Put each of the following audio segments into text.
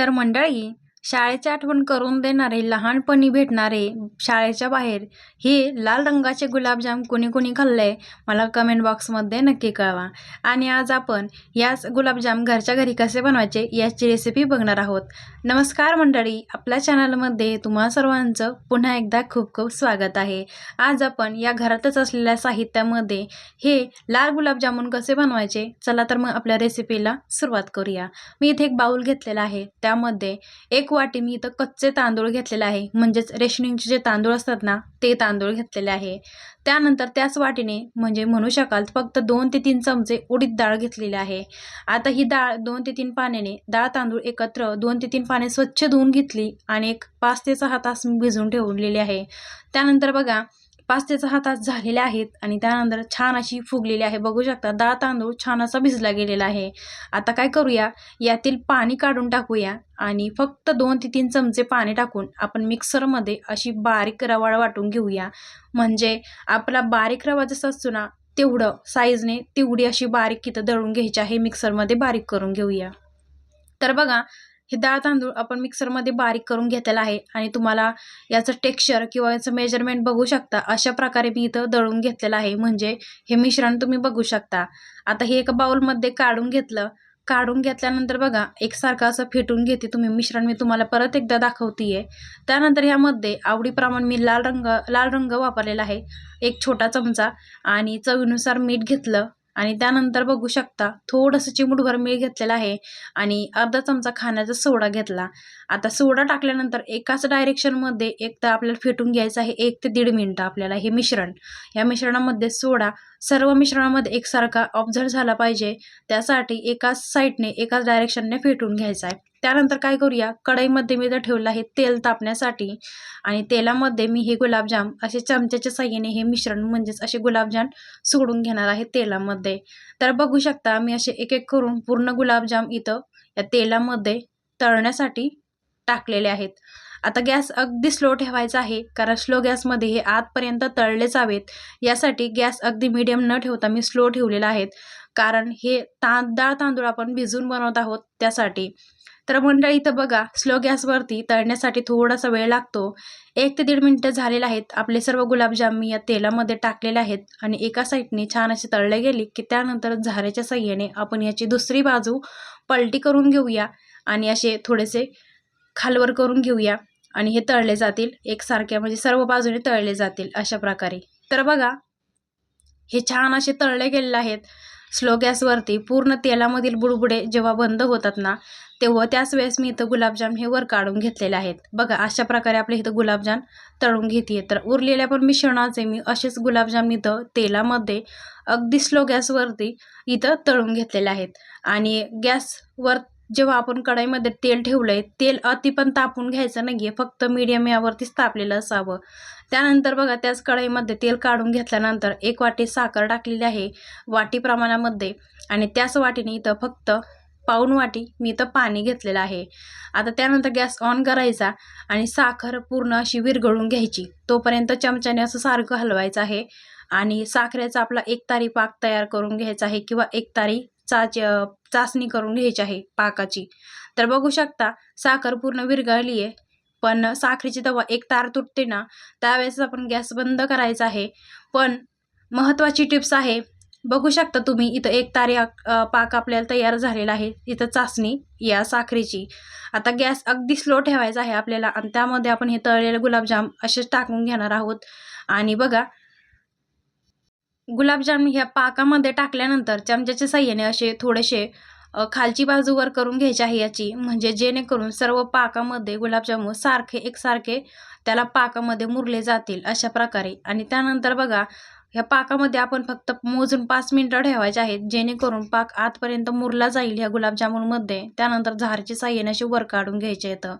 तर मंडळी शाळेची आठवण करून देणारे लहानपणी भेटणारे शाळेच्या बाहेर हे लाल रंगाचे गुलाबजाम कोणी कोणी खाल्ले मला कमेंट बॉक्समध्ये नक्की कळवा. आणि आज आपण याच गुलाबजाम घरच्या घरी कसे बनवायचे याची रेसिपी बघणार आहोत. नमस्कार मंडळी आपल्या चॅनलमध्ये तुम्हा सर्वांचं पुन्हा एकदा खूप खूप स्वागत आहे. आज आपण या घरातच असलेल्या साहित्यामध्ये हे लाल गुलाबजामुन कसे बनवायचे चला तर मग आपल्या रेसिपीला सुरुवात करूया. मी इथे एक बाऊल घेतलेला आहे त्यामध्ये एक वाटी मी इथं कच्चे तांदूळ घेतलेले आहे. म्हणजेच रेशनिंगचे जे तांदूळ असतात ना ते तांदूळ घेतलेले आहे. त्यानंतर त्याच वाटीने म्हणजे म्हणू शकाल फक्त दोन ते तीन चमचे उडीद डाळ घेतलेली आहे. आता ही डाळ दोन ते तीन पाण्याने डाळ तांदूळ एकत्र दोन ते तीन पाने स्वच्छ धुवून घेतली आणि एक पाच ते सहा तास मी ठेवलेली आहे. त्यानंतर बघा पाच ते सहा तास झालेले आहेत आणि त्यानंतर छान अशी फुगलेली आहे. बघू शकता डाळ तांदूळ छान असा भिजला गेलेला आहे. आता काय करूया? यातील पाणी काढून टाकूया आणि फक्त दोन ते तीन चमचे पाणी टाकून आपण मिक्सरमध्ये अशी बारीक रवाळ वाटून घेऊया. म्हणजे आपला बारीक रवा जसा असतो ना तेवढं साईजने तेवढी अशी बारीक इथं दळून घ्यायची आहे. मिक्सरमध्ये बारीक करून घेऊया. तर बघा हे डाळ तांदूळ आपण मिक्सरमध्ये बारीक करून घेतलेला आहे आणि तुम्हाला याचं टेक्स्चर किंवा याचं मेजरमेंट बघू शकता. अशा प्रकारे मी इथं दळून घेतलेलं आहे. म्हणजे हे मिश्रण तुम्ही बघू शकता. आता हे एका बाउलमध्ये काढून घेतलं. काढून घेतल्यानंतर बघा एकसारखं असं फेटून घेते तुम्ही मिश्रण. मी तुम्हाला परत एकदा दाखवते त्यानंतर ह्यामध्ये आवडीप्रमाणे मी लाल रंग लाल रंग वापरलेला आहे. एक छोटा चमचा आणि चवीनुसार मीठ घेतलं. आणि त्यानंतर बघू शकता थोडंसं चिमूटभर मीठ घेतलेलं आहे आणि अर्धा चमचा खाण्याचा सोडा घेतला. आता सोडा टाकल्यानंतर एकाच डायरेक्शनमध्ये एक तर आपल्याला फेटून घ्यायचं आहे एक ते दीड मिनटं आपल्याला हे मिश्रण. या मिश्रणामध्ये सोडा सर्व मिश्रणामध्ये एकसारखा ऑब्झर्व झाला पाहिजे. त्यासाठी एकाच साईडने एकाच डायरेक्शनने फेटून घ्यायचा आहे. त्यानंतर काय करूया? कढईमध्ये मी तर ठेवलं आहे तेल तापण्यासाठी. आणि तेलामध्ये मी हे गुलाबजाम असे चमच्याच्या साह्याने हे मिश्रण म्हणजेच असे गुलाबजाम सोडून घेणार आहे तेलामध्ये. तर बघू शकता मी असे एक एक करून पूर्ण गुलाबजाम इथं या तेलामध्ये तळण्यासाठी टाकलेले आहेत. आता गॅस अगदी स्लो ठेवायचा आहे कारण स्लो गॅसमध्ये हे आतपर्यंत तळले जावेत. यासाठी गॅस अगदी मिडियम न ठेवता मी स्लो ठेवलेला आहेत कारण हे ता डाळ तांदूळ आपण भिजून बनवत आहोत त्यासाठी. तर मंडळी इथं बघा स्लो गॅसवरती तळण्यासाठी थोडासा वेळ लागतो. एक ते दीड मिनटं झालेले आहेत. आपले सर्व गुलाबजाम मी या तेलामध्ये टाकलेले आहेत आणि एका साईडने छान असे तळले गेले की त्यानंतर झाऱ्याच्या साह्याने आपण याची दुसरी बाजू पलटी करून घेऊया आणि असे थोडेसे खालवर करून घेऊया आणि हे तळले जातील. एकसारख्या म्हणजे सर्व बाजूने तळले जातील अशा प्रकारे. तर बघा हे छान असे तळले गेलेले आहेत. स्लो गॅसवरती पूर्ण तेलामधील बुडबुडे जेव्हा बंद होतात ना तेव्हा त्याच वेळेस मी इथं गुलाबजाम हे वर काढून घेतलेले आहेत. बघा अशा प्रकारे आपले इथं गुलाबजाम तळून घेते तर उरलेल्या पण मिश्रणाचे मी असेच गुलाबजाम इथं तेलामध्ये अगदी स्लो गॅसवरती इथं तळून घेतलेले आहेत. आणि गॅसवर जेव्हा आपण कढईमध्ये तेल ठेवलं आहे तेल अति पण तापून घ्यायचं नाही आहे फक्त मीडियम यावरतीच तापलेलं असावं. त्यानंतर बघा त्याच कढईमध्ये तेल काढून घेतल्यानंतर एक वाटी साखर टाकलेली आहे वाटी प्रमाणामध्ये. आणि त्याच वाटीने इथं फक्त पाऊन वाटी मी इथं पाणी घेतलेलं आहे. आता त्यानंतर गॅस ऑन करायचा आणि साखर पूर्ण अशी विरघळून घ्यायची. तोपर्यंत चमच्याने असं सारखं हलवायचं आहे आणि साखरेचा आपला एक तारी पाक तयार करून घ्यायचा आहे किंवा एक तारी चाच चाचणी करून घ्यायची आहे पाकाची. तर बघू शकता साखर पूर्ण विरघळली आहे. पण साखरेची तवा एक तार तुटते ना त्यावेळेस आपण गॅस बंद करायचा आहे. पण महत्त्वाची टिप्स आहे बघू शकता तुम्ही इथं एक तारी पाक आपल्याला तयार झालेला आहे इथं चाचणी या साखरेची. आता गॅस अगदी स्लो ठेवायचा आहे आपल्याला आणि त्यामध्ये आपण हे तळलेले गुलाबजाम असेच टाकून घेणार आहोत. आणि बघा गुलाबजाम ह्या पाकामध्ये टाकल्यानंतर चमच्याच्या साह्याने असे थोडेसे खालची बाजू वर करून घ्यायची आहे याची. म्हणजे जेणेकरून सर्व पाकामध्ये गुलाबजामून सारखे एकसारखे त्याला पाकामध्ये मुरले जातील अशा प्रकारे. आणि त्यानंतर बघा ह्या पाकामध्ये आपण फक्त मोजून पाच मिनटं ठेवायचे आहेत जेणेकरून पाक आतपर्यंत मुरला जाईल ह्या गुलाबजामुनमध्ये. त्यानंतर झारची साह्याने असे वर काढून घ्यायचे येतं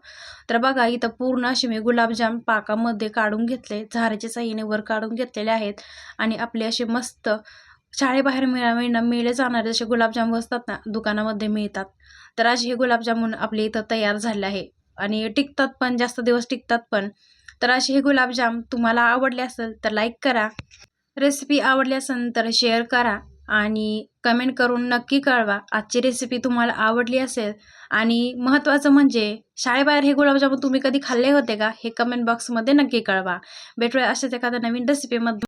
तर बघा इथं पूर्ण असे मी गुलाबजाम पाकामध्ये काढून घेतले झाराच्या साह्याने वर काढून घेतलेले आहेत आणि आपले असे मस्त शाळेबाहेर मिळा मिळणं मिळले जाणारे जसे गुलाबजाम असतात ना दुकानामध्ये मिळतात. तर असे हे गुलाबजामुन आपले इथं तयार झाले आहे आणि टिकतात पण जास्त दिवस टिकतात पण. तर असे हे गुलाबजाम तुम्हाला आवडले असेल तर लाईक करा. रेसिपी आवडल्यास नंतर शेअर करा आणि कमेंट करून नक्की कळवा. आजची रेसिपी तुम्हाला आवडली असेल आणि महत्त्वाचं म्हणजे शाळेबाहेर हे गुलाबजामुन तुम्ही कधी खाल्ले होते का? हे कमेंट बॉक्समध्ये नक्की कळवा. भेटूया अशाच एखाद्या नवीन रेसिपीमध्ये